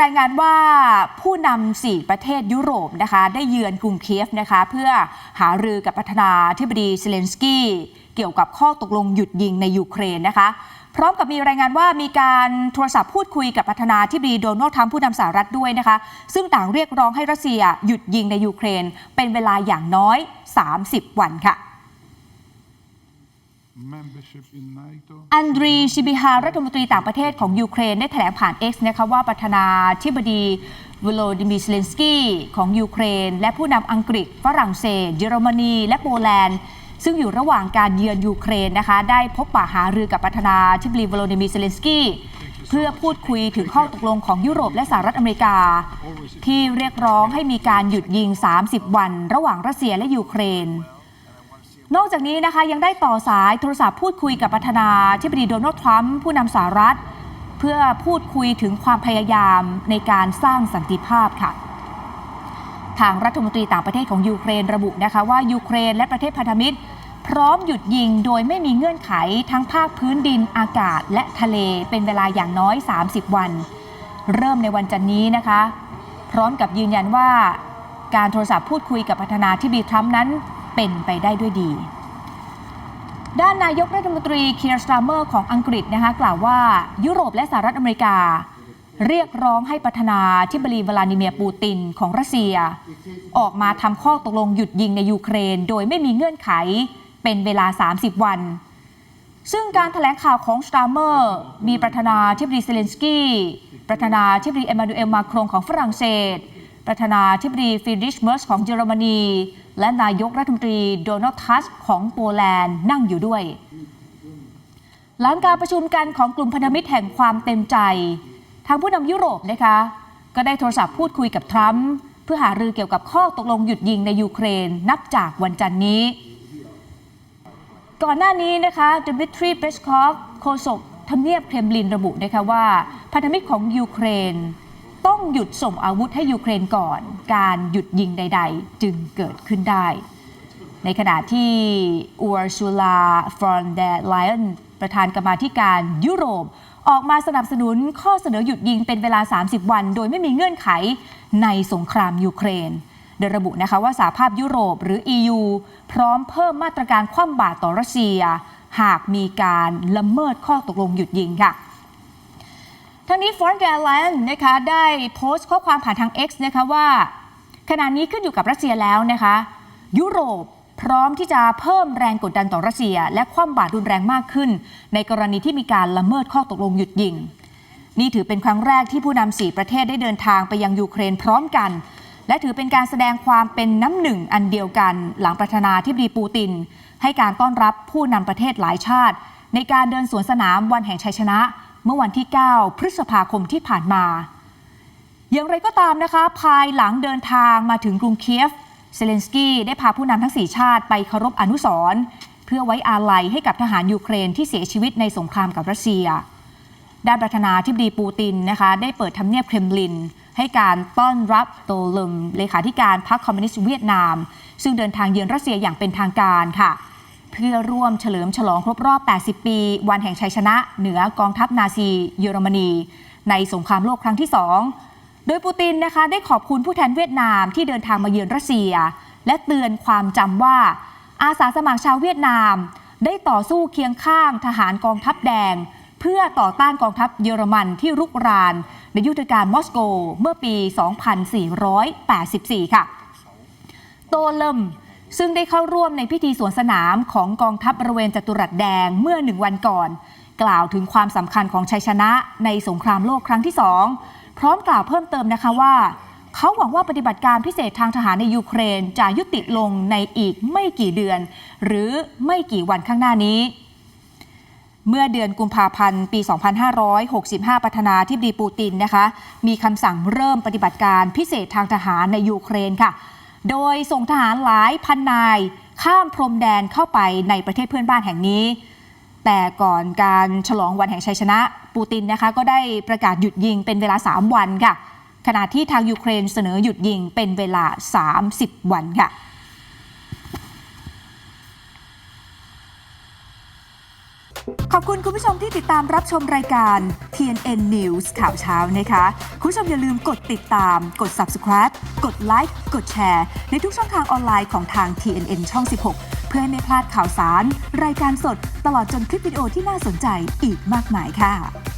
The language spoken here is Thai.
รายงานว่าผู้นำสี่ประเทศยุโรปนะคะ ได้เยือนกรุงเคียฟนะคะ เพื่อหารือกับประธานาธิบดีเซเลนสกี้เกี่ยวกับข้อตกลงหยุดยิงในยูเครนนะคะ พร้อมกับมีรายงานว่ามีการโทรศัพท์พูดคุยกับประธานาธิบดีโดนัลด์ทรัมป์ผู้นำสหรัฐด้วยนะคะ ซึ่งต่างเรียกร้องให้รัสเซียหยุดยิงในยูเครน เป็นเวลาอย่างน้อย 30 วันค่ะ อันดรีชิบิฮารัฐมนตรีต่างประเทศของยูเครนได้แถลงผ่าน X นะคะว่าประธานาธิบดีวโลดิมีร์เซเลนสกี้ของยูเครน และผู้นำอังกฤษ ฝรั่งเศส เยอรมนี และโปแลนด์ ซึ่งอยู่ระหว่างการเยือนยูเครนนะคะได้พบปะหารือกับประธานาธิบดีวโลดิมีร์เซเลนสกี้เพื่อพูดคุยถึงข้อตกลงของยุโรปและสหรัฐอเมริกา ที่เรียกร้องให้มีการหยุดยิง 30 วัน ระหว่างรัสเซียและยูเครน นอกจากนี้นะคะยังได้ต่อสายโทรศัพท์พูดคุยกับประธานาธิบดีโดนัลด์ทรัมป์ผู้นำสหรัฐ เพื่อพูดคุยถึงความพยายามในการสร้างสันติภาพค่ะ ทางรัฐมนตรีต่างประเทศของยูเครนระบุนะคะว่ายูเครนและประเทศพันธมิตร พร้อมหยุดยิงโดยไม่มีเงื่อนไขทั้งภาคพื้นดินอากาศและทะเลเป็นเวลาอย่างน้อย 30 วัน เริ่มในวันจันนี้นะคะ พร้อมกับยืนยันว่าการโทรศัพท์พูดคุยกับประธานาธิบดีทรัมป์นั้น เป็นไปได้ด้วยดี ด้านนายกรัฐมนตรีเคียร์สตาร์เมอร์ของอังกฤษนะคะกล่าวว่ายุโรปและสหรัฐอเมริกา เรียกร้องให้ประธานาธิบดีวลาดิเมียร์ปูตินของรัสเซีย ออกมาทำข้อตกลงหยุดยิงในยูเครน โดยไม่มีเงื่อนไขเป็นเวลา 30 วันซึ่งการถแถลงข่าวของสตาร์เมอร์ มีประธานาธิบดีเซเลนสกี้ ประธานาธิบดีเอมานูเอลมาครงของฝรั่งเศส ประธานาธิบดีฟรีดริชเมอร์สของเยอรมนี และนายกรัฐมนตรีโดนัลด์ทัสของโปแลนด์นั่งอยู่ด้วย หลังการประชุมกันของกลุ่มพันธมิตรแห่งความเต็มใจ ทางผู้นำยุโรปนะคะก็ได้โทรศัพท์พูดคุยกับทรัมป์เพื่อหารือเกี่ยวกับข้อตกลงหยุดยิงในยูเครนนับจากวันจันนี้ ก่อนหน้านี้นะคะดมิทรีเปสคอฟโฆษกทำเนียบเครมลินระบุนะคะว่าพันธมิตรของยูเครน ต้องหยุดส่งอาวุธให้ยูเครนก่อน การหยุดยิงใด ๆ จึงเกิดขึ้นได้ ในขณะที่อูร์ซูลาฟรอนเดลไลอนประธานกรรมาธิการยุโรป ออกมาสนับสนุนข้อเสนอหยุดยิงเป็นเวลา 30 วัน โดยไม่มีเงื่อนไขในสงครามยูเครน โดยระบุนะคะว่าสหภาพยุโรปหรือ EU พร้อมเพิ่มมาตรการคว่ำบาตรต่อรัสเซีย หากมีการละเมิดข้อตกลงหยุดยิงค่ะ ทั้งนี้ฟอนเดลไลน์นะคะได้โพสต์ข้อความผ่านทาง X นะคะว่า ขณะนี้ขึ้นอยู่กับรัสเซียแล้วนะคะ ยุโรปพร้อมที่จะเพิ่มแรงกดดันต่อรัสเซีย และคว่ำบาตรรุนแรงมากขึ้น ในกรณีที่มีการละเมิดข้อตกลงหยุดยิง นี่ถือเป็นครั้งแรกที่ผู้นำสี่ประเทศได้เดินทางไปยังยูเครนพร้อมกัน และถือเป็นการแสดงความเป็นน้ำหนึ่งอันเดียวกัน หลังประธานาธิบดีปูติน ให้การต้อนรับผู้นำประเทศหลายชาติ ในการเดินสวนสนามวันแห่งชัยชนะ เมื่อวันที่ 9 พฤษภาคมที่ผ่านมา อย่างไรก็ตามนะคะ ภายหลังเดินทางมาถึงกรุงเคียฟ เซเลนสกี้ได้พาผู้นำทั้ง 4 ชาติไปเคารพอนุสรณ์เพื่อไว้อาลัยให้กับทหารยูเครนที่เสียชีวิตในสงครามกับรัสเซีย ด้านประธานาธิบดีปูตินนะคะได้เปิดทำเนียบเครมลิน ให้การต้อนรับโตลมเลขาธิการพรรคคอมมิวนิสต์เวียดนาม ซึ่งเดินทางเยือนรัสเซียอย่างเป็นทางการค่ะ เพื่อร่วมเฉลิมฉลองครบรอบ 80 ปี วันแห่งชัยชนะ เหนือกองทัพนาซีเยอรมนี ในสงครามโลกครั้งที่สองโดยปูตินนะคะได้ขอบคุณผู้แทนเวียดนามที่เดินทางมาเยือนรัสเซีย และเตือนความจำว่า อาสาสมัครชาวเวียดนาม ได้ต่อสู้เคียงข้างทหารกองทัพแดง เพื่อต่อต้านกองทัพเยอรมันที่รุกราน ในยุทธการมอสโกเมื่อปี 2484 ค่ะ โตเลม ซึ่งได้เข้าร่วมในพิธีสวนสนามของกองทัพบริเวณจัตุรัสแดงเมื่อหนึ่งวันก่อน กล่าวถึงความสำคัญของชัยชนะในสงครามโลกครั้งที่สองพร้อมกล่าวเพิ่มเติมนะคะว่า เขาหวังว่าปฏิบัติการพิเศษทางทหารในยูเครนจะยุติลงในอีกไม่กี่เดือน หรือไม่กี่วันข้างหน้านี้ เมื่อเดือนกุมภาพันธ์ ปี 2565 ประธานาธิบดีปูตินนะคะ มีคำสั่งเริ่มปฏิบัติการพิเศษทางทหารในยูเครนค่ะ โดยส่งทหารหลายพันนาย ข้ามพรมแดนเข้าไปในประเทศเพื่อนบ้านแห่งนี้ แต่ก่อนการฉลองวันแห่งชัยชนะ ปูตินนะคะก็ได้ประกาศหยุดยิงเป็นเวลา 3 วันค่ะ ขณะที่ทางยูเครนเสนอหยุดยิงเป็นเวลา 30 วันค่ะ ขอบคุณคุณผู้ชมที่ติดตามรับชมรายการ TNN News ข่าวเช้านะคะ คุณผู้ชมอย่าลืมกดติดตาม กด subscribe กดไลค์กดแชร์ ในทุกช่องทางออนไลน์ของทาง TNN ช่อง 16 เพื่อให้ไม่พลาดข่าวสาร รายการสด ตลอดจนคลิปวิดีโอที่น่าสนใจอีกมากมายค่ะ